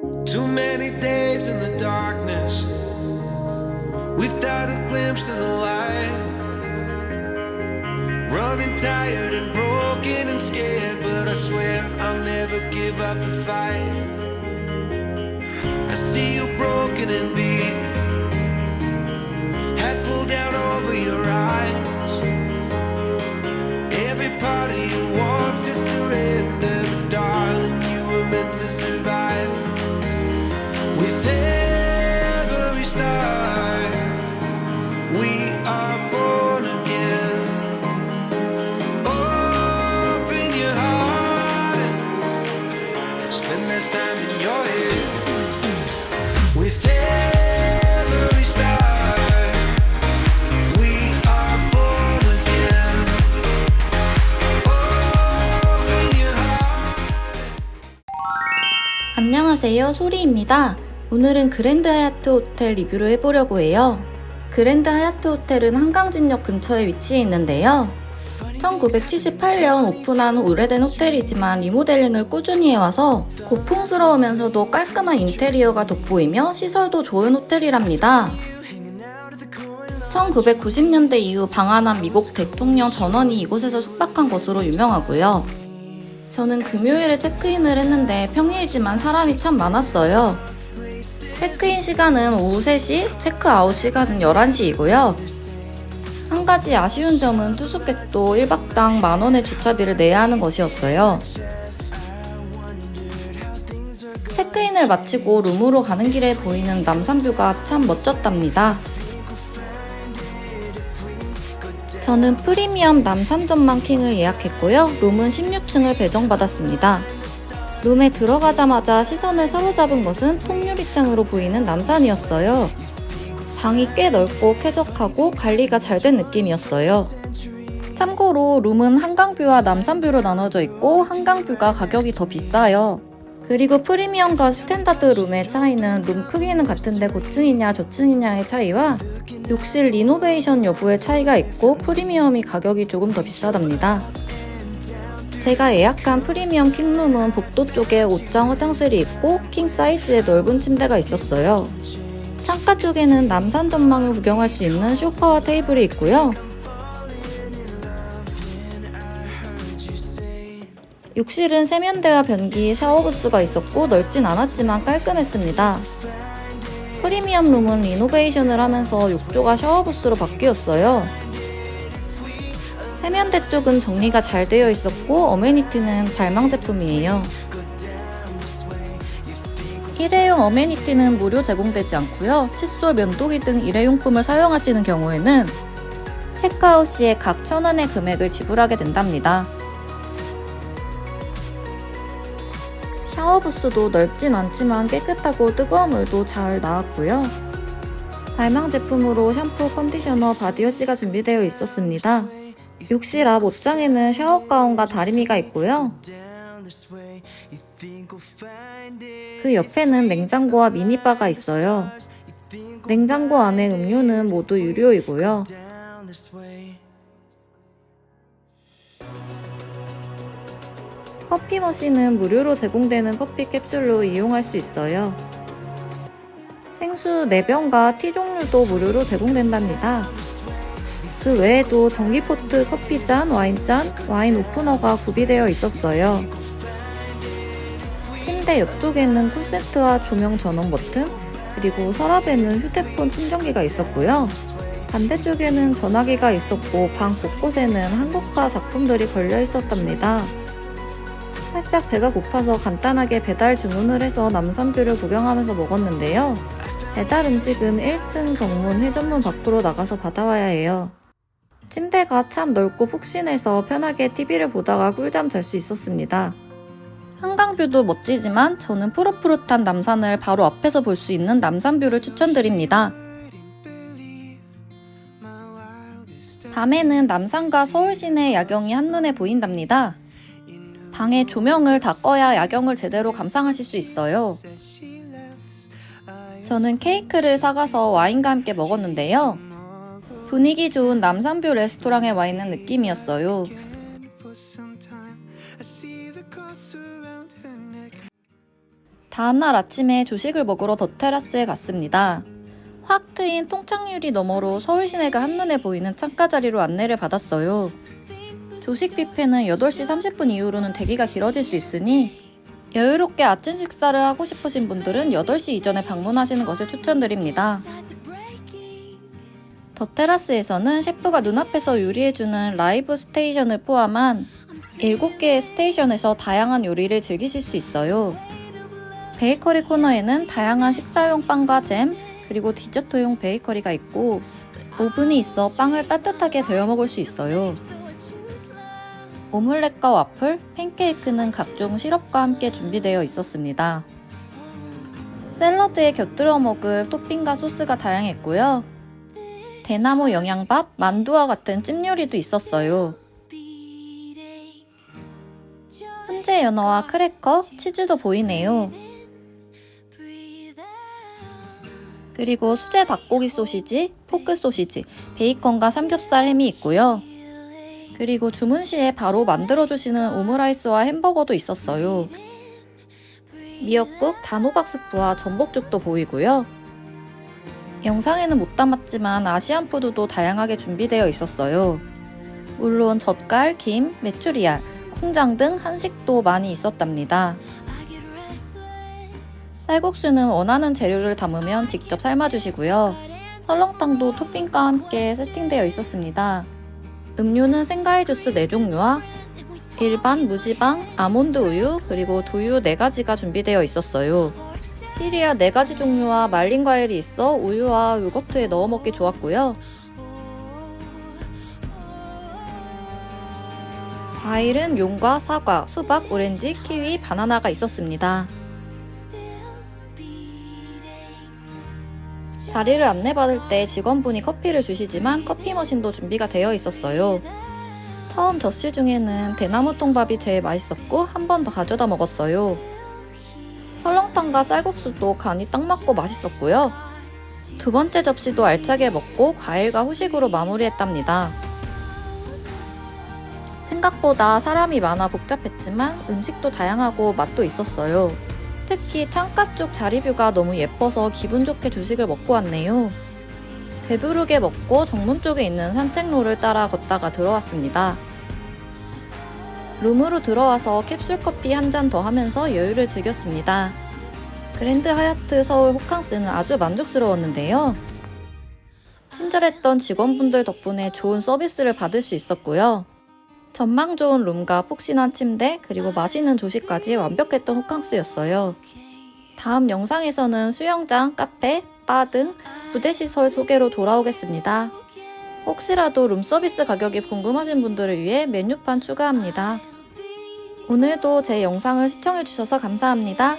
Too many days in the darkness without a glimpse of the light. Running tired and broken and scared, but I swear I'll never give up the fight. I see you broken and beat, head pulled down over your eyes. Every part of you wants to surrender, but darling, you were meant to survive. 안녕하세요. 소리입니다. 오늘은 그랜드 하얏트 호텔 리뷰를 해보려고 해요. 그랜드 하얏트 호텔은 한강진역 근처에 위치해 있는데요. 1978년 오픈한 오래된 호텔이지만 리모델링을 꾸준히 해와서 고풍스러우면서도 깔끔한 인테리어가 돋보이며 시설도 좋은 호텔이랍니다. 1990년대 이후 방한한 미국 대통령 전원이 이곳에서 숙박한 것으로 유명하고요. 저는 금요일에 체크인을 했는데 평일이지만 사람이 참 많았어요. 체크인 시간은 오후 3시, 체크아웃 시간은 11시이고요. 한 가지 아쉬운 점은 투숙객도 1박당 만원의 주차비를 내야 하는 것이었어요. 체크인을 마치고 룸으로 가는 길에 보이는 남산뷰가 참 멋졌답니다. 저는 프리미엄 남산 전망 킹을 예약했고요. 룸은 16층을 배정받았습니다. 룸에 들어가자마자 시선을 사로잡은 것은 통유리창으로 보이는 남산이었어요. 방이 꽤 넓고 쾌적하고 관리가 잘 된 느낌이었어요. 참고로 룸은 한강뷰와 남산뷰로 나눠져 있고 한강뷰가 가격이 더 비싸요. 그리고 프리미엄과 스탠다드 룸의 차이는 룸 크기는 같은데 고층이냐 저층이냐의 차이와 욕실 리노베이션 여부의 차이가 있고 프리미엄이 가격이 조금 더 비싸답니다. 제가 예약한 프리미엄 킹룸은 복도 쪽에 옷장 화장실이 있고 킹 사이즈의 넓은 침대가 있었어요. 창가 쪽에는 남산 전망을 구경할 수 있는 소파와 테이블이 있고요. 욕실은 세면대와 변기, 샤워부스가 있었고 넓진 않았지만 깔끔했습니다. 프리미엄 룸은 리노베이션을 하면서 욕조가 샤워부스로 바뀌었어요. 세면대 쪽은 정리가 잘 되어 있었고 어메니티는 발망 제품이에요. 일회용 어메니티는 무료 제공되지 않고요. 칫솔, 면도기 등 일회용품을 사용하시는 경우에는 체크아웃 시에 각 천원의 금액을 지불하게 된답니다. 샤워부스도 넓진 않지만 깨끗하고 뜨거운 물도 잘 나왔고요. 발망 제품으로 샴푸, 컨디셔너, 바디워시가 준비되어 있었습니다. 욕실 앞 옷장에는 샤워 가운과 다리미가 있고요. 그 옆에는 냉장고와 미니바가 있어요. 냉장고 안에 음료는 모두 유료이고요. 커피 머신은 무료로 제공되는 커피 캡슐로 이용할 수 있어요. 생수 4병과 티 종류도 무료로 제공된답니다. 그 외에도 전기포트 커피잔, 와인잔, 와인 오프너가 구비되어 있었어요. 침대 옆쪽에는 콘센트와 조명 전원 버튼, 그리고 서랍에는 휴대폰 충전기가 있었고요. 반대쪽에는 전화기가 있었고 방 곳곳에는 한국화 작품들이 걸려 있었답니다. 살짝 배가 고파서 간단하게 배달 주문을 해서 남산뷰를 구경하면서 먹었는데요. 배달 음식은 1층 정문 회전문 밖으로 나가서 받아와야 해요. 침대가 참 넓고 푹신해서 편하게 TV를 보다가 꿀잠 잘 수 있었습니다. 한강뷰도 멋지지만 저는 푸릇푸릇한 남산을 바로 앞에서 볼 수 있는 남산뷰를 추천드립니다. 밤에는 남산과 서울 시내 야경이 한눈에 보인답니다. 방에 조명을 다 꺼야 야경을 제대로 감상하실 수 있어요. 저는 케이크를 사가서 와인과 함께 먹었는데요. 분위기 좋은 남산뷰 레스토랑에 와 있는 느낌이었어요. 다음날 아침에 조식을 먹으러 더 테라스에 갔습니다. 확 트인 통창유리 너머로 서울 시내가 한눈에 보이는 창가 자리로 안내를 받았어요. 조식 뷔페는 8시 30분 이후로는 대기가 길어질 수 있으니 여유롭게 아침 식사를 하고 싶으신 분들은 8시 이전에 방문하시는 것을 추천드립니다. 더 테라스에서는 셰프가 눈앞에서 요리해주는 라이브 스테이션을 포함한 7개의 스테이션에서 다양한 요리를 즐기실 수 있어요. 베이커리 코너에는 다양한 식사용 빵과 잼, 그리고 디저트용 베이커리가 있고 오븐이 있어 빵을 따뜻하게 데워 먹을 수 있어요. 오믈렛과 와플, 팬케이크는 각종 시럽과 함께 준비되어 있었습니다. 샐러드에 곁들여 먹을 토핑과 소스가 다양했고요. 대나무 영양밥, 만두와 같은 찜 요리도 있었어요. 훈제 연어와 크래커, 치즈도 보이네요. 그리고 수제 닭고기 소시지, 포크 소시지, 베이컨과 삼겹살 햄이 있고요. 그리고 주문 시에 바로 만들어주시는 오므라이스와 햄버거도 있었어요. 미역국, 단호박 스프와 전복죽도 보이고요. 영상에는 못 담았지만 아시안 푸드도 다양하게 준비되어 있었어요. 물론 젓갈, 김, 메추리알, 콩장 등 한식도 많이 있었답니다. 쌀국수는 원하는 재료를 담으면 직접 삶아주시고요. 설렁탕도 토핑과 함께 세팅되어 있었습니다. 음료는 생과일 주스 4종류와 일반 무지방, 아몬드 우유, 그리고 두유 4가지가 준비되어 있었어요. 시리아 4가지 종류와 말린 과일이 있어 우유와 요거트에 넣어 먹기 좋았고요. 과일은 용과 사과, 수박, 오렌지, 키위, 바나나가 있었습니다. 자리를 안내받을 때 직원분이 커피를 주시지만 커피 머신도 준비가 되어 있었어요. 처음 젖시 중에는 대나무 통밥이 제일 맛있었고 한 번 더 가져다 먹었어요. 설렁탕과 쌀국수도 간이 딱 맞고 맛있었고요. 두 번째 접시도 알차게 먹고 과일과 후식으로 마무리했답니다. 생각보다 사람이 많아 복잡했지만 음식도 다양하고 맛도 있었어요. 특히 창가 쪽 자리뷰가 너무 예뻐서 기분 좋게 조식을 먹고 왔네요. 배부르게 먹고 정문 쪽에 있는 산책로를 따라 걷다가 들어왔습니다. 룸으로 들어와서 캡슐 커피 한 잔 더 하면서 여유를 즐겼습니다. 그랜드 하얏트 서울 호캉스는 아주 만족스러웠는데요. 친절했던 직원분들 덕분에 좋은 서비스를 받을 수 있었고요. 전망 좋은 룸과 푹신한 침대, 그리고 맛있는 조식까지 완벽했던 호캉스였어요. 다음 영상에서는 수영장, 카페, 바 등 부대 시설 소개로 돌아오겠습니다. 혹시라도 룸서비스 가격이 궁금하신 분들을 위해 메뉴판 추가합니다. 오늘도 제 영상을 시청해주셔서 감사합니다.